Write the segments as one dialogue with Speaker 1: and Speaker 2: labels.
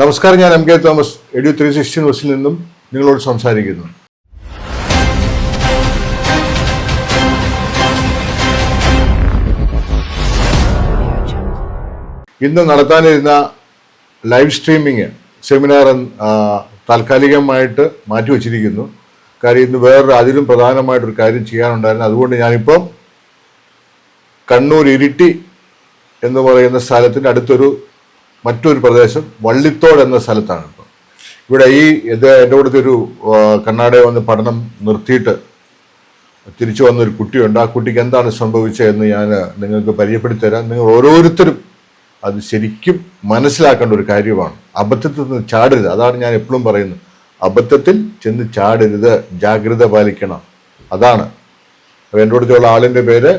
Speaker 1: നമസ്കാരം ഞാൻ M K Thomas edu three sixty ന്യൂസിൽ നിന്നും നിങ്ങളോട് സംസാരിക്കുന്നു. ഇന്ന് നടത്താനിരുന്ന ലൈവ് സ്ട്രീമിങ് സെമിനാർ താൽക്കാലികമായിട്ട് മാറ്റിവെച്ചിരിക്കുന്നു. കാര്യം ഇന്ന് വേറൊരു അതിലും പ്രധാനമായിട്ടൊരു കാര്യം ചെയ്യാനുണ്ടായിരുന്നു. അതുകൊണ്ട് ഞാനിപ്പം കണ്ണൂർ ഇരിട്ടി എന്ന് പറയുന്ന സ്ഥലത്തിന്റെ അടുത്തൊരു മറ്റൊരു പ്രദേശം വള്ളിത്തോട് എന്ന സ്ഥലത്താണ് ഇപ്പം. ഇവിടെ ഈ ഇത് എന്റെ കൂടെ ഒരു കർണാടക വന്ന് പഠനം നിർത്തിയിട്ട് തിരിച്ചു വന്നൊരു കുട്ടിയുണ്ട്. ആ കുട്ടിക്ക് എന്താണ് സംഭവിച്ചതെന്ന് ഞാൻ നിങ്ങൾക്ക് പരിചയപ്പെടുത്തി തരാം നിങ്ങൾ ഓരോരുത്തരും അത് ശരിക്കും മനസ്സിലാക്കേണ്ട ഒരു കാര്യമാണ്. അബദ്ധത്തിൽ നിന്ന് ചാടരുത്. അതാണ് ഞാൻ എപ്പോഴും പറയുന്നത്. അബദ്ധത്തിൽ ചെന്ന് ചാടരുത്. ജാഗ്രത പാലിക്കണം. അതാണ്. എന്റെ അടുത്തുള്ള ആളിന്റെ പേര്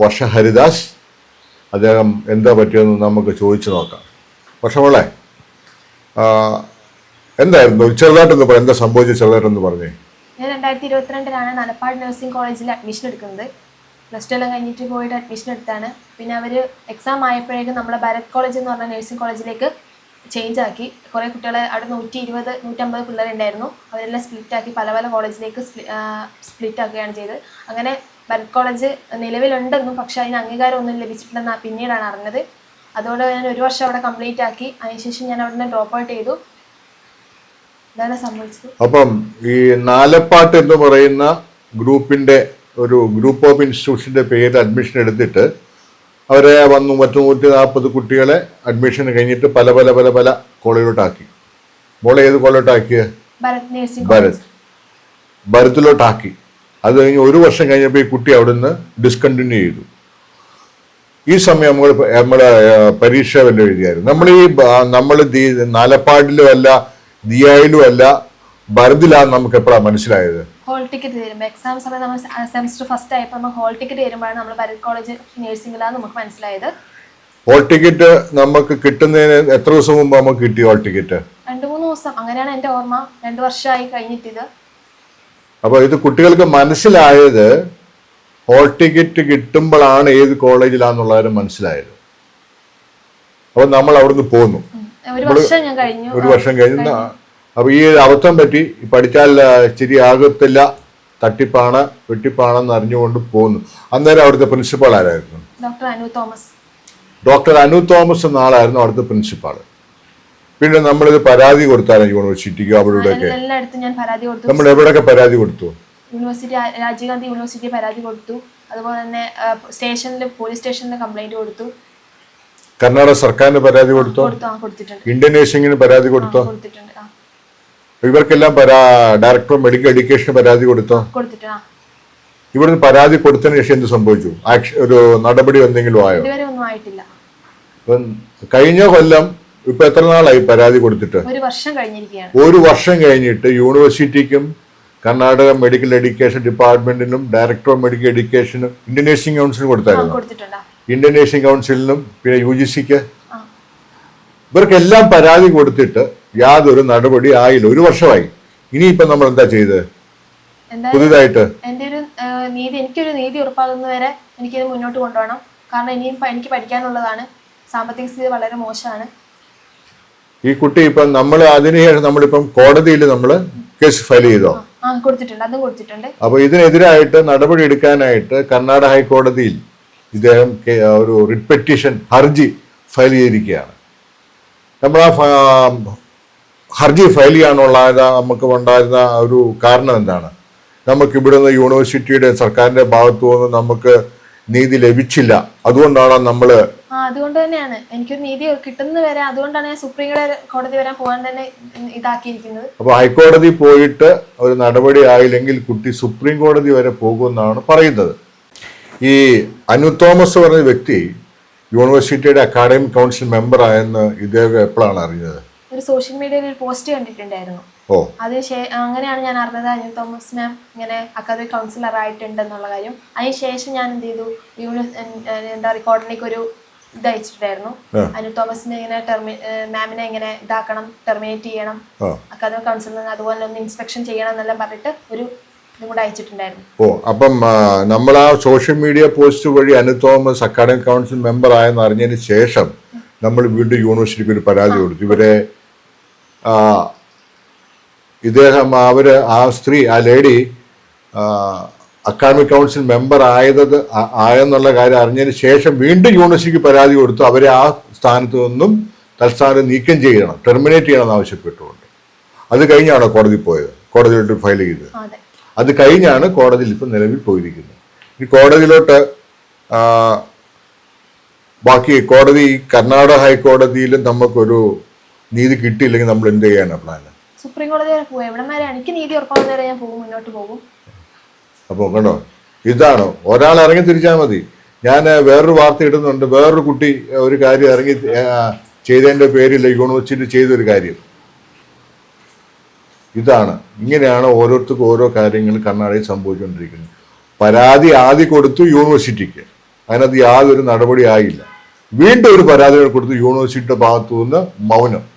Speaker 1: വർഷ ഹരിദാസ് അദ്ദേഹം എന്താ പറ്റിയെന്ന് നമുക്ക് ചോദിച്ചു നോക്കാം. വർഷമോളെ മോളെ എന്തായിരുന്നു? ചെറുതായിട്ടൊന്ന് പറ എന്താ സംഭവിച്ചത് ചെറുതായിട്ടൊന്ന് പറഞ്ഞേ.
Speaker 2: ഞാൻ രണ്ടായിരത്തി ഇരുപത്തിരണ്ടിലാണ് നലപ്പാട് നഴ്സിംഗ് കോളേജിൽ അഡ്മിഷൻ എടുക്കുന്നത്. പ്ലസ് ടു എല്ലാം കഴിഞ്ഞിട്ട് പോയിട്ട് അഡ്മിഷൻ എടുത്താണ്. പിന്നെ അവർ എക്സാം ആയപ്പോഴേക്കും നമ്മളെ ഭരത് കോളേജ് എന്ന് പറഞ്ഞ നഴ്സിംഗ് കോളേജിലേക്ക് ചേഞ്ച് ആക്കി. കുറേ കുട്ടികളെ അവിടെ നൂറ്റി ഇരുപത് നൂറ്റമ്പത് പിള്ളേരുണ്ടായിരുന്നു അവരെല്ലാം സ്പ്ലിറ്റ് ആക്കി പല പല കോളേജിലേക്ക് സ്പ്ലിറ്റ് ആക്കുകയാണ് ചെയ്തത്. അങ്ങനെ ഭരത് കോളേജ് നിലവിലുണ്ടെന്നും പക്ഷേ അതിന് അംഗീകാരം ഒന്നും ലഭിച്ചിട്ടില്ലെന്ന് പിന്നീടാണ് അറിഞ്ഞത്. അതോടെ ഞാൻ ഒരു വർഷം അവിടെ കംപ്ലീറ്റ് ആക്കി. അതിനുശേഷം ഞാൻ അവിടെ നിന്ന് ഡ്രോപ്പ് ഔട്ട് ചെയ്തു. ഇതാണ് സംഭവിച്ചത്.
Speaker 1: അപ്പം ഈ നാലപ്പാട്ട് എന്ന് പറയുന്ന ഗ്രൂപ്പിന്റെ ഒരു ഗ്രൂപ്പ് ഓഫ് ഇൻസ്റ്റിറ്റ്യൂഷന്റെ പേര് അഡ്മിഷൻ എടുത്തിട്ട് അവരെ വന്നു മറ്റു നൂറ്റി നാൽപ്പത് കുട്ടികളെ അഡ്മിഷൻ കഴിഞ്ഞിട്ട് പല പല പല പല കോളേജിലോട്ടാക്കി മോളെ ഏത് കോളേജിലോട്ടാക്കിയ
Speaker 2: ഭരത് നഴ്സിംഗ്
Speaker 1: ഭരത്. ഭരത്തിലോട്ടാക്കി അത് കഴിഞ്ഞ് ഒരു വർഷം കഴിഞ്ഞപ്പോൾ ഈ കുട്ടി അവിടുന്ന് ഡിസ്കണ്ടിന്യൂ ചെയ്തു. ഈ സമയം നമ്മൾ നമ്മൾ പരീക്ഷ വല്ല എഴുതിയായിരുന്നു. നമ്മൾ ഈ നമ്മൾ നാലപ്പാടിലും അല്ല ദിയായിലും അല്ല ഭരതിലാണ് നമുക്ക് എപ്പോഴാണ് മനസ്സിലായത്?
Speaker 2: ഹോൾ ടിക്കറ്റ് തരുമ്പോൾ എക്സാം സമയത്ത് നമ്മൾ സെമസ്റ്റർ ഫസ്റ്റ് ആയപ്പോൾ നമ്മൾ ഹോൾ ടിക്കറ്റ് തരുമ്പോഴാണ് നമ്മൾ ഭരത് കോളേജ് നഴ്സിംഗിലാന്ന് നമുക്ക് മനസ്സിലായത്.
Speaker 1: ഹോൾ ടിക്കറ്റ് നമുക്ക് കിട്ടുന്നതിന് എത്ര ദിവസം മുമ്പ് നമുക്ക് കിട്ടി ഹോൾ ടിക്കറ്റ്
Speaker 2: രണ്ട് മൂന്ന് ദിവസം. അങ്ങനെയാണ് എന്റെ ഓർമ്മ. രണ്ട് വർഷമായി കഴിഞ്ഞിട്ടിത്.
Speaker 1: അപ്പോൾ ഇത് കുട്ടികൾക്ക് മനസ്സിലായത് ഹോൾ ടിക്കറ്റ് കിട്ടുമ്പോഴാണ് ഏത് കോളേജിലാന്നുള്ളവരും മനസ്സിലായത്. അപ്പൊ നമ്മൾ അവിടുന്ന് പോന്നു
Speaker 2: ഒരു വർഷം കഴിഞ്ഞു.
Speaker 1: അപ്പോൾ ഈ അബദ്ധം പറ്റി. പഠിച്ചാൽ ശരിയാകത്തില്ല. തട്ടിപ്പാണ് വെട്ടിപ്പാണെന്ന് അറിഞ്ഞുകൊണ്ട് പോന്നു. അന്നേരം അവിടുത്തെ പ്രിൻസിപ്പാൾ ആരായിരുന്നു?
Speaker 2: Doctor Anu Thomas.
Speaker 1: Doctor Anu Thomas എന്ന ആളായിരുന്നു അവിടുത്തെ പ്രിൻസിപ്പാൾ പിന്നെ നമ്മളിത് പരാതി കൊടുത്താലും യൂണിവേഴ്സിറ്റിക്ക്
Speaker 2: അവിടെ
Speaker 1: നമ്മൾ എവിടെയൊക്കെ പരാതി കൊടുത്തു?
Speaker 2: യൂണിവേഴ്സിറ്റി രാജീവ് ഗാന്ധി യൂണിവേഴ്സിറ്റി പരാതി കൊടുത്തു. അതുപോലെ തന്നെ സ്റ്റേഷനിൽ പോലീസ് സ്റ്റേഷനിൽ കംപ്ലൈന്റ് കൊടുത്തു.
Speaker 1: കർണാടക സർക്കാരിന് പരാതി കൊടുത്തോ? ഇന്ത്യൻ നേഴ്സിംഗിന് പരാതി കൊടുത്തു? ഇവർക്കെല്ലാം ഡയറക്ടർ മെഡിക്കൽ എഡ്യൂക്കേഷന് പരാതി കൊടുത്തു? ഇവിടുന്ന് പരാതി കൊടുത്തതിന് ശേഷം എന്ത് സംഭവിച്ചു? ഒരു നടപടി എന്തെങ്കിലും ആയോ? കഴിഞ്ഞ കൊല്ലം ഇപ്പൊ എത്ര നാളായി പരാതി കൊടുത്തിട്ട്?
Speaker 2: ഒരു വർഷം
Speaker 1: കഴിഞ്ഞിട്ട് യൂണിവേഴ്സിറ്റിക്കും കർണാടക മെഡിക്കൽ എഡ്യൂക്കേഷൻ ഡിപ്പാർട്ട്മെന്റിനും ഡയറക്ടർ ഓഫ് മെഡിക്കൽ എഡ്യൂക്കേഷനും ഇന്ത്യൻ നേഴ്സിംഗ് കൗൺസിലിനും
Speaker 2: ആ
Speaker 1: കൊടുത്തായിരുന്നു. ഇന്ത്യൻ നേഴ്സിംഗ് കൗൺസിലിനും പിന്നെ യു ജി സിക്ക് ഇവർക്കെല്ലാം പരാതി കൊടുത്തിട്ട് യാതൊരു നടപടി ആയില്ല. ഒരു വർഷമായി. ഇനിയിപ്പൊ നമ്മൾ എന്താ ചെയ്തത്
Speaker 2: എന്തായാലും
Speaker 1: പുതിയതായിട്ട്?
Speaker 2: എന്റെ ഒരു നീതി എനിക്കൊരു നീതി ഉറപ്പാകുന്നവരെ എനിക്കിത് മുന്നോട്ട് കൊണ്ടുപോകണം. കാരണം ഇനിയും എനിക്ക് പഠിക്കാനുള്ളതാണ്. സാമ്പത്തിക സ്ഥിതി വളരെ മോശമാണ്.
Speaker 1: ഈ കുട്ടി ഇപ്പം നമ്മൾ അതിനുശേഷം നമ്മളിപ്പം കോടതിയിൽ നമ്മൾ കേസ് ഫയൽ ചെയ്തോ? അപ്പോൾ ഇതിനെതിരായിട്ട് നടപടി എടുക്കാനായിട്ട് കർണാടക ഹൈക്കോടതിയിൽ ഇദ്ദേഹം ഒരു റിട്ട് പെറ്റീഷൻ ഹർജി ഫയൽ ചെയ്തിരിക്കുകയാണ്. നമ്മൾ ആ ഹർജി ഫയൽ ചെയ്യാനുള്ള നമുക്ക് ഉണ്ടായിരുന്ന ഒരു കാരണം എന്താണ്? നമുക്ക് ഇവിടുന്ന് യൂണിവേഴ്സിറ്റിയുടെ സർക്കാരിന്റെ ഭാഗത്തു നിന്ന് നമുക്ക് നീതി ലഭിച്ചില്ല. അതുകൊണ്ടാണ് നമ്മൾ
Speaker 2: അതുകൊണ്ട് തന്നെയാണ്. എനിക്കൊരു നീതി കിട്ടുന്നത് വരെ അതുകൊണ്ടാണ് ഞാൻ സുപ്രീം കോടതി വരാൻ പോകാൻ തന്നെ ഇതാക്കിയിരിക്കുന്നത്.
Speaker 1: അപ്പൊ ഹൈക്കോടതി പോയിട്ട് ഒരു നടപടി ആയില്ലെങ്കിൽ കുട്ടി സുപ്രീം കോടതി വരെ പോകുമെന്നാണ് പറയുന്നത്. ഈ അനു തോമസ് പറഞ്ഞ വ്യക്തി യൂണിവേഴ്സിറ്റിയുടെ അക്കാഡമിക് കൗൺസിൽ മെമ്പർ ആയെന്ന് ഇദ്ദേഹം എപ്പോഴാണ് അറിഞ്ഞത്?
Speaker 2: ഒരു സോഷ്യൽ മീഡിയയിൽ ഒരു പോസ്റ്റ് കണ്ടിട്ടുണ്ടായിരുന്നു.
Speaker 1: ഓ.
Speaker 2: അതിന് അങ്ങനെയാണ് ഞാൻ അറിഞ്ഞത്. അനിൽ തോമസ് മാം ഇങ്ങനെ അക്കാദമിക് കൗൺസിലർ ആയിട്ടുണ്ട് എന്നുള്ള കാര്യം. അതിന് ശേഷം ഞാൻ എന്ത് ചെയ്തു? യൂണി എന്താ പറയുക ഒരു ഇത് അയച്ചിട്ടുണ്ടായിരുന്നു. അനിൽ തോമസിനെ ഇങ്ങനെ ടെർമി മാമിനെ ഇങ്ങനെ ഇതാക്കണം ടെർമിനേറ്റ് ചെയ്യണം അക്കാദമിക് കൗൺസിലിൽ നിന്ന് അതുപോലെ ഒന്ന് ഇൻസ്പെക്ഷൻ ചെയ്യണം എന്നെല്ലാം പറഞ്ഞിട്ട് ഒരു
Speaker 1: ഓ അപ്പം നമ്മൾ ആ സോഷ്യൽ മീഡിയ പോസ്റ്റ് വഴി Anu Thomas academic council member ആയെന്ന് അറിഞ്ഞതിന് ശേഷം നമ്മൾ വീണ്ടും യൂണിവേഴ്സിറ്റിക്ക് ഒരു പരാതി കൊടുത്തു. ഇവരെ ഇദ്ദേഹം അവർ ആ സ്ത്രീ ആ ലേഡി അക്കാഡമിക് കൗൺസിൽ മെമ്പർ ആയത് ആയെന്നുള്ള കാര്യം അറിഞ്ഞതിന് ശേഷം വീണ്ടും യൂണിവേഴ്സിറ്റിക്ക് പരാതി കൊടുത്തു. അവരെ ആ സ്ഥാനത്ത് നിന്നും തൽസ്ഥാനം നീക്കം ചെയ്യണം ടെർമിനേറ്റ് ചെയ്യണം എന്ന് ആവശ്യപ്പെട്ടുകൊണ്ട് അത് കഴിഞ്ഞാണോ കോടതി പോയത്? കോടതിയിലോട്ട് ഫയൽ ചെയ്തത്?
Speaker 2: അതെ.
Speaker 1: അത് കഴിഞ്ഞാണ് കോടതിയിൽ ഇപ്പം നിലവിൽ പോയിരിക്കുന്നത്. ഈ കോടതിയിലോട്ട് ബാക്കി കോടതി കർണാടക ഹൈക്കോടതിയിലും നമുക്കൊരു നീതി കിട്ടിയില്ലെങ്കിൽ നമ്മൾ എന്ത് ചെയ്യാനാണ് പ്ലാൻ
Speaker 2: സുപ്രീം കോടതി വരെ പോകും എവിടം വരെ എനിക്ക് നീതി ഉറപ്പാവുന്ന വരെ ഞാൻ പോകും മുന്നോട്ട് പോകും.
Speaker 1: അപ്പോൾ കണ്ടോ? ഇതാണ്. ഒരാൾ ഇറങ്ങി തിരിച്ചാൽ മതി. ഞാൻ വേറൊരു വാർത്ത ഇടുന്നുണ്ട്. വേറൊരു കുട്ടി ഒരു കാര്യം ഇറങ്ങി ചെയ്തതിന്റെ ചെയ്തതിന്റെ പേരിൽ യൂണിവേഴ്സിറ്റി ചെയ്തൊരു കാര്യം. ഇതാണ്. ഇങ്ങനെയാണ് ഓരോരുത്തർക്കും ഓരോ കാര്യങ്ങൾ കർണാടകയിൽ സംഭവിച്ചുകൊണ്ടിരിക്കുന്നത്. പരാതി ആദ്യം കൊടുത്തു യൂണിവേഴ്സിറ്റിക്ക്. അതിനകത്ത് യാതൊരു നടപടി ആയില്ല വീണ്ടും ഒരു പരാതി കൊടുത്തു യൂണിവേഴ്സിറ്റിയുടെ ഭാഗത്തു നിന്ന് മൗനം.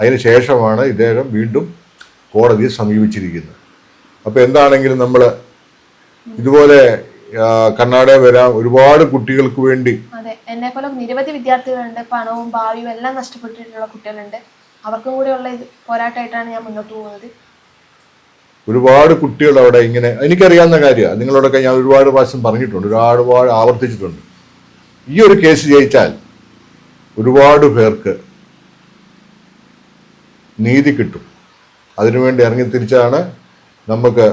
Speaker 1: അതിന് ശേഷമാണ് ഇദ്ദേഹം വീണ്ടും കോടതിയെ സമീപിച്ചിരിക്കുന്നത്. അപ്പോൾ എന്താണെങ്കിലും നമ്മൾ ഇതുപോലെ കർണാടക വരാൻ ഒരുപാട് കുട്ടികൾക്ക് വേണ്ടി
Speaker 2: അതെ എന്നെ പോലെ നിരവധി വിദ്യാർത്ഥികളുണ്ട് പണവും ഭാവിയും എല്ലാം നഷ്ടപ്പെട്ടിട്ടുള്ള കുട്ടികളുണ്ട്. അവർക്കും കൂടെ ഉള്ള പോരാട്ടമായിട്ടാണ് ഞാൻ മുന്നോട്ട് പോകുന്നത്.
Speaker 1: ഒരുപാട് കുട്ടികൾ അവിടെ ഇങ്ങനെ എനിക്കറിയാവുന്ന കാര്യമാണ് നിങ്ങളോടൊക്കെ ഞാൻ ഒരുപാട് പ്രാവശ്യം പറഞ്ഞിട്ടുണ്ട് ഒരുപാട് ആവർത്തിച്ചിട്ടുണ്ട്. ഈ ഒരു കേസ് ജയിച്ചാൽ ഒരുപാട് പേർക്ക് നീതി കിട്ടും. അതിനുവേണ്ടി ഇറങ്ങി തിരിച്ചാണ് നമുക്ക്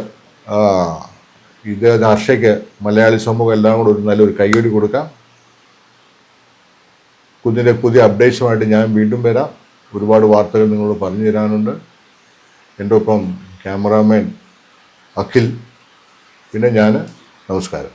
Speaker 1: ഇത് ഹർഷയ്ക്ക് മലയാളി സമൂഹം എല്ലാം കൂടെ ഒരു നല്ലൊരു കൈയൊടി കൊടുക്കാം. കുഞ്ഞിന്റെ പുതിയ അപ്ഡേഷനുമായിട്ട് ഞാൻ വീണ്ടും വരാം. ഒരുപാട് വാർത്തകൾ നിങ്ങളോട് പറഞ്ഞു തരാനുണ്ട്. എന്റെ ഒപ്പം ക്യാമറാമാൻ അഖിൽ പിന്നെ ഞാൻ. നമസ്കാരം.